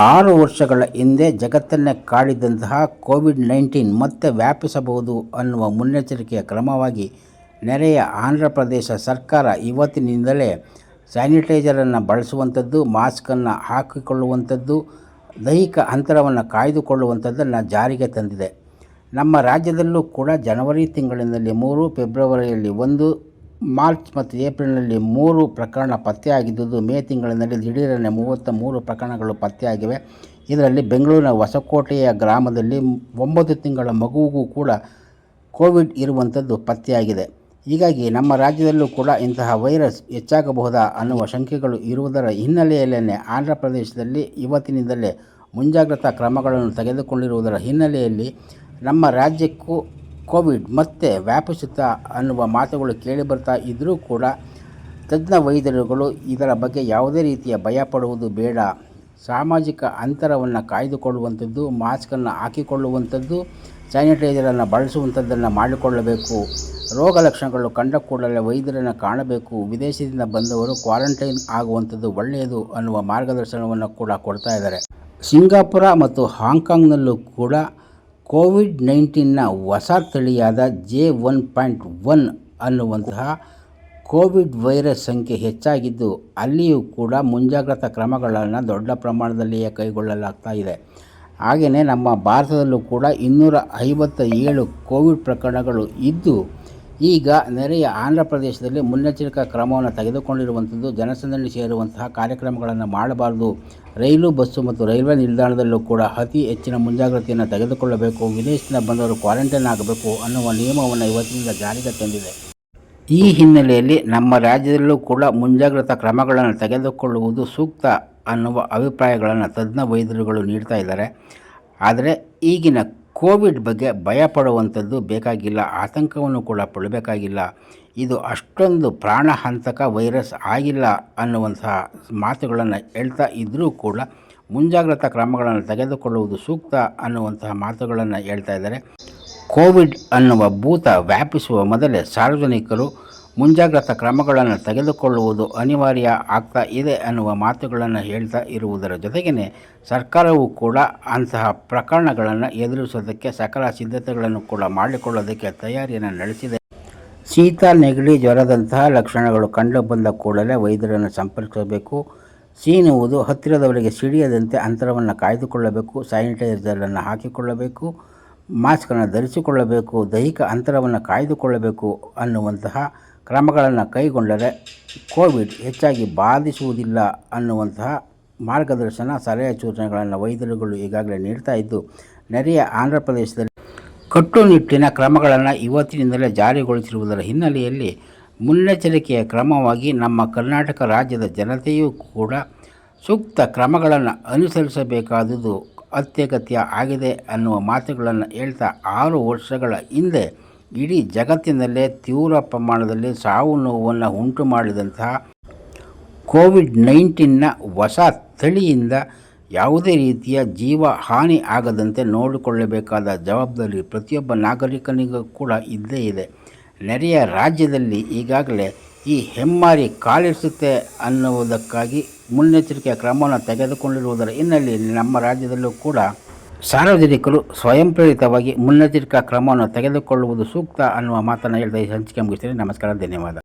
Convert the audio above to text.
ಆರು ವರ್ಷಗಳ ಹಿಂದೆ ಜಗತ್ತನ್ನೇ ಕಾಡಿದಂತಹ ಕೋವಿಡ್ ನೈನ್ಟೀನ್ ಮತ್ತೆ ವ್ಯಾಪಿಸಬಹುದು ಅನ್ನುವ ಮುನ್ನೆಚ್ಚರಿಕೆಯ ಕ್ರಮವಾಗಿ ನೆರೆಯ ಆಂಧ್ರ ಪ್ರದೇಶ ಸರ್ಕಾರ ಇವತ್ತಿನಿಂದಲೇ ಸ್ಯಾನಿಟೈಸರನ್ನು ಬಳಸುವಂಥದ್ದು, ಮಾಸ್ಕನ್ನು ಹಾಕಿಕೊಳ್ಳುವಂಥದ್ದು, ದೈಹಿಕ ಅಂತರವನ್ನು ಕಾಯ್ದುಕೊಳ್ಳುವಂಥದ್ದನ್ನು ಜಾರಿಗೆ ತಂದಿದೆ. ನಮ್ಮ ರಾಜ್ಯದಲ್ಲೂ ಕೂಡ ಜನವರಿ ತಿಂಗಳಿನಲ್ಲಿ ಮೂರು, ಫೆಬ್ರವರಿಯಲ್ಲಿ ಒಂದು ಮಾರ್ಚ್ ಮತ್ತು ಏಪ್ರಿಲ್ನಲ್ಲಿ ಮೂರು ಪ್ರಕರಣ ಪತ್ತೆಯಾಗಿದ್ದುದು. ಮೇ ತಿಂಗಳಿನಲ್ಲಿ ದಿಢೀರನೆ ಮೂವತ್ತ ಮೂರು ಪ್ರಕರಣಗಳು ಪತ್ತೆಯಾಗಿವೆ. ಇದರಲ್ಲಿ ಬೆಂಗಳೂರಿನ ಹೊಸಕೋಟೆಯ ಗ್ರಾಮದಲ್ಲಿ ಒಂಬತ್ತು ತಿಂಗಳ ಮಗುವಿಗೂ ಕೂಡ ಕೋವಿಡ್ ಇರುವಂಥದ್ದು ಪತ್ತೆಯಾಗಿದೆ. ಹೀಗಾಗಿ ನಮ್ಮ ರಾಜ್ಯದಲ್ಲೂ ಕೂಡ ಇಂತಹ ವೈರಸ್ ಹೆಚ್ಚಾಗಬಹುದಾ ಅನ್ನುವ ಶಂಕೆಗಳು ಇರುವುದರ ಹಿನ್ನೆಲೆಯಲ್ಲೇ ಆಂಧ್ರ ಪ್ರದೇಶದಲ್ಲಿ ಇವತ್ತಿನಿಂದಲೇ ಮುಂಜಾಗ್ರತಾ ಕ್ರಮಗಳನ್ನು ತೆಗೆದುಕೊಂಡಿರುವುದರ ಹಿನ್ನೆಲೆಯಲ್ಲಿ ನಮ್ಮ ರಾಜ್ಯಕ್ಕೂ ಕೋವಿಡ್ ಮತ್ತೆ ವ್ಯಾಪಿಸುತ್ತಾ ಅನ್ನುವ ಮಾತುಗಳು ಕೇಳಿಬರ್ತಾ ಇದ್ದರೂ ಕೂಡ ತಜ್ಞ ವೈದ್ಯರುಗಳು ಇದರ ಬಗ್ಗೆ ಯಾವುದೇ ರೀತಿಯ ಭಯ ಪಡುವುದು ಬೇಡ. ಸಾಮಾಜಿಕ ಅಂತರವನ್ನು ಕಾಯ್ದುಕೊಳ್ಳುವಂಥದ್ದು ಮಾಸ್ಕನ್ನು ಹಾಕಿಕೊಳ್ಳುವಂಥದ್ದು ಸ್ಯಾನಿಟೈಸರನ್ನು ಬಳಸುವಂಥದ್ದನ್ನು ಮಾಡಿಕೊಳ್ಳಬೇಕು. ರೋಗ ಲಕ್ಷಣಗಳು ಕಂಡ ಕೂಡಲೇ ವೈದ್ಯರನ್ನು ಕಾಣಬೇಕು. ವಿದೇಶದಿಂದ ಬಂದವರು ಕ್ವಾರಂಟೈನ್ ಆಗುವಂಥದ್ದು ಒಳ್ಳೆಯದು ಅನ್ನುವ ಮಾರ್ಗದರ್ಶನವನ್ನು ಕೂಡ ಕೊಡ್ತಾ ಇದ್ದಾರೆ. ಸಿಂಗಾಪುರ ಮತ್ತು ಹಾಂಗ್ಕಾಂಗ್ನಲ್ಲೂ ಕೂಡ ಕೋವಿಡ್ ನೈನ್ಟೀನ್ನ ಹೊಸ ತಳಿಯಾದ ಜೆ ಒನ್ ಪಾಯಿಂಟ್ ಒನ್ ಅನ್ನುವಂತಹ ಕೋವಿಡ್ ವೈರಸ್ ಸಂಖ್ಯೆ ಹೆಚ್ಚಾಗಿದ್ದು, ಅಲ್ಲಿಯೂ ಕೂಡ ಮುಂಜಾಗ್ರತಾ ಕ್ರಮಗಳನ್ನು ದೊಡ್ಡ ಪ್ರಮಾಣದಲ್ಲಿಯೇ ಕೈಗೊಳ್ಳಲಾಗ್ತಾ ಇದೆ. ಹಾಗೆಯೇ ನಮ್ಮ ಭಾರತದಲ್ಲೂ ಕೂಡ ಇನ್ನೂರ ಐವತ್ತ ಏಳು ಕೋವಿಡ್ ಪ್ರಕರಣಗಳು ಇದ್ದು ಈಗ ನೆರೆಯ ಆಂಧ್ರ ಪ್ರದೇಶದಲ್ಲಿ ಮುನ್ನೆಚ್ಚರಿಕಾ ಕ್ರಮವನ್ನು ತೆಗೆದುಕೊಂಡಿರುವಂಥದ್ದು, ಜನಸಂದಣಿ ಸೇರುವಂತಹ ಕಾರ್ಯಕ್ರಮಗಳನ್ನು ಮಾಡಬಾರದು. ರೈಲು, ಬಸ್ಸು ಮತ್ತು ರೈಲ್ವೆ ನಿಲ್ದಾಣದಲ್ಲೂ ಕೂಡ ಅತಿ ಹೆಚ್ಚಿನ ಮುಂಜಾಗ್ರತೆಯನ್ನು ತೆಗೆದುಕೊಳ್ಳಬೇಕು. ವಿದೇಶದಿಂದ ಬಂದವರು ಕ್ವಾರಂಟೈನ್ ಆಗಬೇಕು ಅನ್ನುವ ನಿಯಮವನ್ನು ಇವತ್ತಿನಿಂದ ಜಾರಿಗೆ ತಂದಿದೆ. ಈ ಹಿನ್ನೆಲೆಯಲ್ಲಿ ನಮ್ಮ ರಾಜ್ಯದಲ್ಲೂ ಕೂಡ ಮುಂಜಾಗ್ರತಾ ಕ್ರಮಗಳನ್ನು ತೆಗೆದುಕೊಳ್ಳುವುದು ಸೂಕ್ತ ಅನ್ನುವ ಅಭಿಪ್ರಾಯಗಳನ್ನು ತಜ್ಞ ವೈದ್ಯರುಗಳು ನೀಡ್ತಾ ಇದ್ದಾರೆ. ಆದರೆ ಈಗಿನ ಕೋವಿಡ್ ಬಗ್ಗೆ ಭಯ ಪಡುವಂಥದ್ದು ಬೇಕಾಗಿಲ್ಲ, ಆತಂಕವನ್ನು ಕೂಡ ಪಡಬೇಕಾಗಿಲ್ಲ. ಇದು ಅಷ್ಟೊಂದು ಪ್ರಾಣಹಂತಕ ವೈರಸ್ ಆಗಿಲ್ಲ ಅನ್ನುವಂತಹ ಮಾತುಗಳನ್ನು ಹೇಳ್ತಾ ಇದ್ದರೂ ಕೂಡ ಮುಂಜಾಗ್ರತಾ ಕ್ರಮಗಳನ್ನು ತೆಗೆದುಕೊಳ್ಳುವುದು ಸೂಕ್ತ ಅನ್ನುವಂತಹ ಮಾತುಗಳನ್ನು ಹೇಳ್ತಾ ಇದ್ದಾರೆ. ಕೋವಿಡ್ ಅನ್ನುವ ಭೂತ ವ್ಯಾಪಿಸುವ ಮೊದಲೇ ಸಾರ್ವಜನಿಕರು ಮುಂಜಾಗ್ರತಾ ಕ್ರಮಗಳನ್ನು ತೆಗೆದುಕೊಳ್ಳುವುದು ಅನಿವಾರ್ಯ ಆಗ್ತಾ ಇದೆ ಅನ್ನುವ ಮಾತುಗಳನ್ನು ಹೇಳ್ತಾ ಇರುವುದರ ಜೊತೆಗೇ ಸರ್ಕಾರವು ಕೂಡ ಅಂತಹ ಪ್ರಕರಣಗಳನ್ನು ಎದುರಿಸೋದಕ್ಕೆ ಸಕಲ ಸಿದ್ಧತೆಗಳನ್ನು ಕೂಡ ಮಾಡಿಕೊಳ್ಳೋದಕ್ಕೆ ತಯಾರಿಯನ್ನು ನಡೆಸಿದೆ. ಶೀತ, ನೆಗಡಿ, ಜ್ವರದಂತಹ ಲಕ್ಷಣಗಳು ಕಂಡುಬಂದ ಕೂಡಲೇ ವೈದ್ಯರನ್ನು ಸಂಪರ್ಕಿಸಬೇಕು. ಸೀನುವುದು ಹತ್ತಿರದವರಿಗೆ ಸಿಡಿಯದಂತೆ ಅಂತರವನ್ನು ಕಾಯ್ದುಕೊಳ್ಳಬೇಕು. ಸ್ಯಾನಿಟೈಸರನ್ನು ಹಾಕಿಕೊಳ್ಳಬೇಕು. ಮಾಸ್ಕನ್ನು ಧರಿಸಿಕೊಳ್ಳಬೇಕು, ದೈಹಿಕ ಅಂತರವನ್ನು ಕಾಯ್ದುಕೊಳ್ಳಬೇಕು ಅನ್ನುವಂತಹ ಕ್ರಮಗಳನ್ನು ಕೈಗೊಂಡರೆ ಕೋವಿಡ್ ಹೆಚ್ಚಾಗಿ ಬಾಧಿಸುವುದಿಲ್ಲ ಅನ್ನುವಂತಹ ಮಾರ್ಗದರ್ಶನ, ಸಲಹೆ ಸೂಚನೆಗಳನ್ನು ವೈದ್ಯರುಗಳು ಈಗಾಗಲೇ ನೀಡ್ತಾ ಇದ್ದು, ನೆರೆಯ ಆಂಧ್ರ ಪ್ರದೇಶದಲ್ಲಿ ಕಟ್ಟುನಿಟ್ಟಿನ ಕ್ರಮಗಳನ್ನು ಇವತ್ತಿನಿಂದಲೇ ಜಾರಿಗೊಳಿಸಿರುವುದರ ಹಿನ್ನೆಲೆಯಲ್ಲಿ ಮುನ್ನೆಚ್ಚರಿಕೆಯ ಕ್ರಮವಾಗಿ ನಮ್ಮ ಕರ್ನಾಟಕ ರಾಜ್ಯದ ಜನತೆಯೂ ಕೂಡ ಸೂಕ್ತ ಕ್ರಮಗಳನ್ನು ಅನುಸರಿಸಬೇಕಾದುದು ಅತ್ಯಗತ್ಯ ಆಗಿದೆ ಅನ್ನುವ ಮಾತುಗಳನ್ನು ಹೇಳ್ತಾ ಆರು ವರ್ಷಗಳ ಹಿಂದೆ ಇಡೀ ಜಗತ್ತಿನಲ್ಲೇ ತೀವ್ರ ಪ್ರಮಾಣದಲ್ಲಿ ಸಾವು ನೋವನ್ನು ಉಂಟು ಮಾಡಿದಂತಹ ಕೋವಿಡ್ ನೈನ್ಟೀನ್ನ ಹೊಸ ತಳಿಯಿಂದ ಯಾವುದೇ ರೀತಿಯ ಜೀವ ಹಾನಿ ಆಗದಂತೆ ನೋಡಿಕೊಳ್ಳಬೇಕಾದ ಜವಾಬ್ದಾರಿ ಪ್ರತಿಯೊಬ್ಬ ನಾಗರಿಕನಿಗೂ ಕೂಡ ಇದ್ದೇ ಇದೆ. ನೆರೆಯ ರಾಜ್ಯದಲ್ಲಿ ಈಗಾಗಲೇ ಈ ಹೆಮ್ಮಾರಿ ಕಾಲಿಡಿಸುತ್ತೆ ಅನ್ನುವುದಕ್ಕಾಗಿ ಮುನ್ನೆಚ್ಚರಿಕೆಯ ಕ್ರಮವನ್ನು ತೆಗೆದುಕೊಂಡಿರುವುದರ ಹಿನ್ನೆಲೆಯಲ್ಲಿ ನಮ್ಮ ರಾಜ್ಯದಲ್ಲೂ ಕೂಡ ಸಾರ್ವಜನಿಕರು ಸ್ವಯಂ ಪ್ರೇರಿತವಾಗಿ ಮುನ್ನೆಚ್ಚರಿಕಾ ಕ್ರಮವನ್ನು ತೆಗೆದುಕೊಳ್ಳುವುದು ಸೂಕ್ತ ಅನ್ನುವ ಮಾತನ್ನು ಹೇಳ್ತಾ ಈ ಸಂಚಿಕೆ ಮುಗಿಸ್ತೇನೆ. ನಮಸ್ಕಾರ, ಧನ್ಯವಾದ.